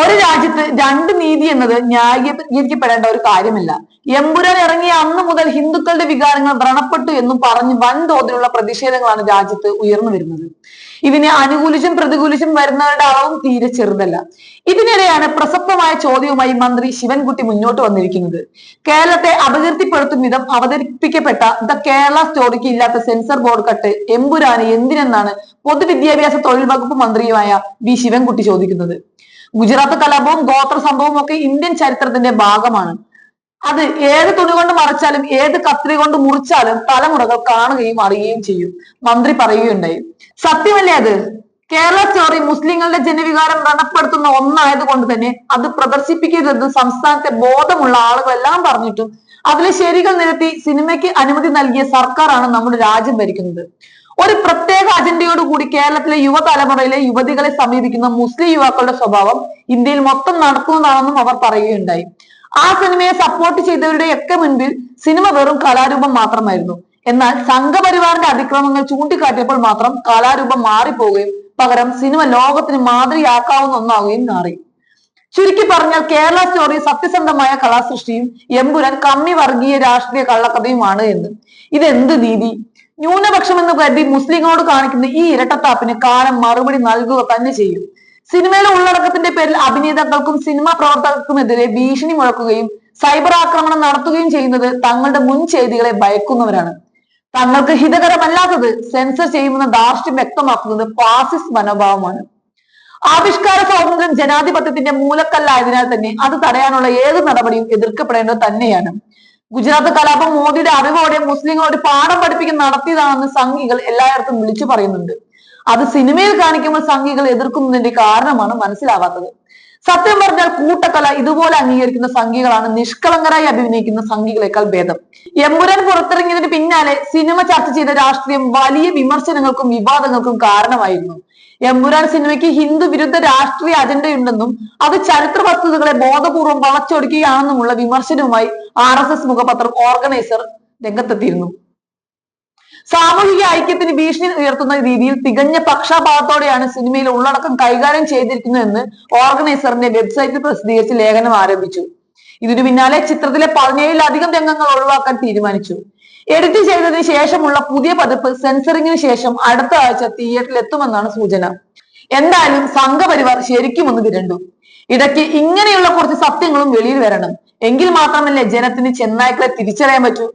ഒരു രാജ്യത്ത് രണ്ട് നീതി എന്നത് ന്യായീകരിക്കപ്പെടേണ്ട ഒരു കാര്യമില്ല. എമ്പുരാൻ ഇറങ്ങിയ അന്ന് മുതൽ ഹിന്ദുക്കളുടെ വികാരങ്ങൾ വ്രണപ്പെട്ടു എന്നും പറഞ്ഞ് വൻതോതിലുള്ള പ്രതിഷേധങ്ങളാണ് രാജ്യത്ത് ഉയർന്നു വരുന്നത്. ഇതിനെ അനുകൂലിച്ചും പ്രതികൂലിച്ചും വരുന്നവരുടെ അളവും തീരെ ചെറുതല്ല. ഇതിനിടെയാണ് പ്രസക്തമായ ചോദ്യവുമായി മന്ത്രി ശിവൻകുട്ടി മുന്നോട്ട് വന്നിരിക്കുന്നത്. കേരളത്തെ അപകീർത്തിപ്പെടുത്തും വിധം അവതരിപ്പിക്കപ്പെട്ട ദ കേരള സ്റ്റോറിക്ക് ഇല്ലാത്ത സെൻസർ ബോർഡ് കട്ട് എമ്പുരാന് എന്തിനെന്നാണ് പൊതുവിദ്യാഭ്യാസ തൊഴിൽ വകുപ്പ് മന്ത്രിയുമായ വി ശിവൻകുട്ടി ചോദിക്കുന്നത്. ഗുജറാത്ത് കലാപവും ഗോത്ര സംഭവവും ഒക്കെ ഇന്ത്യൻ ചരിത്രത്തിന്റെ ഭാഗമാണ്. അത് ഏത് തുണി കൊണ്ട് മറച്ചാലും ഏത് കത്രി കൊണ്ട് മുറിച്ചാലും തലമുറകൾ കാണുകയും അറിയുകയും ചെയ്യും. മന്ത്രി പറയുകയുണ്ടായി. സത്യമല്ലേ അത്? കേരള സ്റ്റോറി മുസ്ലിങ്ങളുടെ ജനവികാരം വ്രണപ്പെടുത്തുന്ന ഒന്നായത് കൊണ്ട് തന്നെ അത് പ്രദർശിപ്പിക്കരുതെന്ന് സംസ്ഥാനത്തെ ബോധമുള്ള ആളുകളെല്ലാം പറഞ്ഞിട്ടും അതിലെ ശരികൾ നിരത്തി സിനിമയ്ക്ക് അനുമതി നൽകിയ സർക്കാരാണ് നമ്മുടെ രാജ്യം ഭരിക്കുന്നത്. ഒരു പ്രത്യേക അജണ്ടയോട് കൂടി കേരളത്തിലെ യുവതലമുറയിലെ യുവതികളെ സമീപിക്കുന്ന മുസ്ലിം യുവാക്കളുടെ സ്വഭാവം ഇന്ത്യയിൽ മൊത്തം നടക്കുന്നതാണെന്നും അവർ പറയുകയുണ്ടായി. ആ സിനിമയെ സപ്പോർട്ട് ചെയ്തവരുടെയൊക്കെ മുൻപിൽ സിനിമ വെറും കലാരൂപം മാത്രമായിരുന്നു. എന്നാൽ സംഘപരിവാറിന്റെ അതിക്രമങ്ങൾ ചൂണ്ടിക്കാട്ടിയപ്പോൾ മാത്രം കലാരൂപം മാറിപ്പോവുകയും പകരം സിനിമ ലോകത്തിന് മാതൃകയാക്കാവുന്ന ഒന്നാവുകയും മാറി. ചുരുക്കി പറഞ്ഞാൽ കേരള സ്റ്റോറി സത്യസന്ധമായ കലാസൃഷ്ടിയും എമ്പുരാൻ കമ്മി വർഗീയ രാഷ്ട്രീയ കള്ളക്കഥയുമാണ് എന്ന്. ഇതെന്ത് നീതി? ന്യൂനപക്ഷം എന്ന് കരുതി മുസ്ലിങ്ങളോട് കാണിക്കുന്ന ഈ ഇരട്ടത്താപ്പിന് കാലം മറുപടി നൽകുക തന്നെ ചെയ്യും. സിനിമയിലെ ഉള്ളടക്കത്തിന്റെ പേരിൽ അഭിനേതാക്കൾക്കും സിനിമാ പ്രവർത്തകർക്കുമെതിരെ ഭീഷണി മുഴക്കുകയും സൈബർ ആക്രമണം നടത്തുകയും ചെയ്യുന്നത് തങ്ങളുടെ മുൻ ചെയ്തികളെ ഭയക്കുന്നവരാണ്. തങ്ങൾക്ക് ഹിതകരമല്ലാത്തത് സെൻസർ ചെയ്യുമെന്ന ധാർഷ്ട്യം വ്യക്തമാക്കുന്നത് ഫാസിസ്റ്റ് മനോഭാവമാണ്. ആവിഷ്കാര സ്വാതന്ത്ര്യം ജനാധിപത്യത്തിന്റെ മൂലക്കല്ലായതിനാൽ തന്നെ അത് തടയാനുള്ള ഏത് നടപടിയും എതിർക്കപ്പെടേണ്ടത് തന്നെയാണ്. ഗുജറാത്ത് കലാപം മോദിയുടെ അറിവോടെ മുസ്ലിങ്ങൾ ഒരു പാഠം പഠിപ്പിക്കാൻ നടത്തിയതാണെന്ന് സംഘികൾ എല്ലായിടത്തും വിളിച്ചു പറയുന്നുണ്ട്. അത് സിനിമയിൽ കാണിക്കുമ്പോൾ സംഘികൾ എതിർക്കുന്നതിന്റെ കാരണമാണ് മനസ്സിലാവാത്തത്. സത്യം പറഞ്ഞാൽ കൂട്ടക്കല ഇതുപോലെ അംഗീകരിക്കുന്ന സംഘികളാണ് നിഷ്കളങ്കരായി അഭിനയിക്കുന്ന സംഘികളെക്കാൾ ഭേദം. എമ്പുരാൻ പുറത്തിറങ്ങിയതിന് പിന്നാലെ സിനിമ ചർച്ച ചെയ്ത രാഷ്ട്രീയം വലിയ വിമർശനങ്ങൾക്കും വിവാദങ്ങൾക്കും കാരണമായിരുന്നു. എമ്പുരാൻ സിനിമയ്ക്ക് ഹിന്ദു വിരുദ്ധ രാഷ്ട്രീയ അജണ്ടയുണ്ടെന്നും അത് ചരിത്ര വസ്തുതകളെ ബോധപൂർവം വളച്ചൊടിക്കുകയാണെന്നുമുള്ള വിമർശനവുമായി ആർ എസ് എസ് മുഖപത്രം ഓർഗനൈസർ രംഗത്തെത്തിയിരുന്നു. സാമൂഹിക ഐക്യത്തിന് ഭീഷണി ഉയർത്തുന്ന രീതിയിൽ തികഞ്ഞ പക്ഷപാതത്തോടെയാണ് സിനിമയിൽ ഉള്ളടക്കം കൈകാര്യം ചെയ്തിരിക്കുന്നതെന്ന് ഓർഗനൈസറിന്റെ വെബ്സൈറ്റിൽ പ്രസിദ്ധീകരിച്ച് ലേഖനം ആരംഭിച്ചു. ഇതിനു പിന്നാലെ ചിത്രത്തിലെ പതിനേഴിലധികം രംഗങ്ങൾ ഒഴിവാക്കാൻ തീരുമാനിച്ചു. എഡിറ്റ് ചെയ്തതിന് ശേഷമുള്ള പുതിയ പതിപ്പ് സെൻസറിങ്ങിന് ശേഷം അടുത്ത ആഴ്ച തിയേറ്ററിൽ എത്തുമെന്നാണ് സൂചന. എന്തായാലും സംഘപരിവാർ ശരിക്കും ഒന്ന് വിരണ്ടു. ഇടയ്ക്ക് ഇങ്ങനെയുള്ള കുറച്ച് സത്യങ്ങളും വെളിയിൽ വരണം. എങ്കിൽ മാത്രമല്ലേ ജനത്തിന് ചെന്നായ്ക്കളെ തിരിച്ചറിയാൻ പറ്റൂ.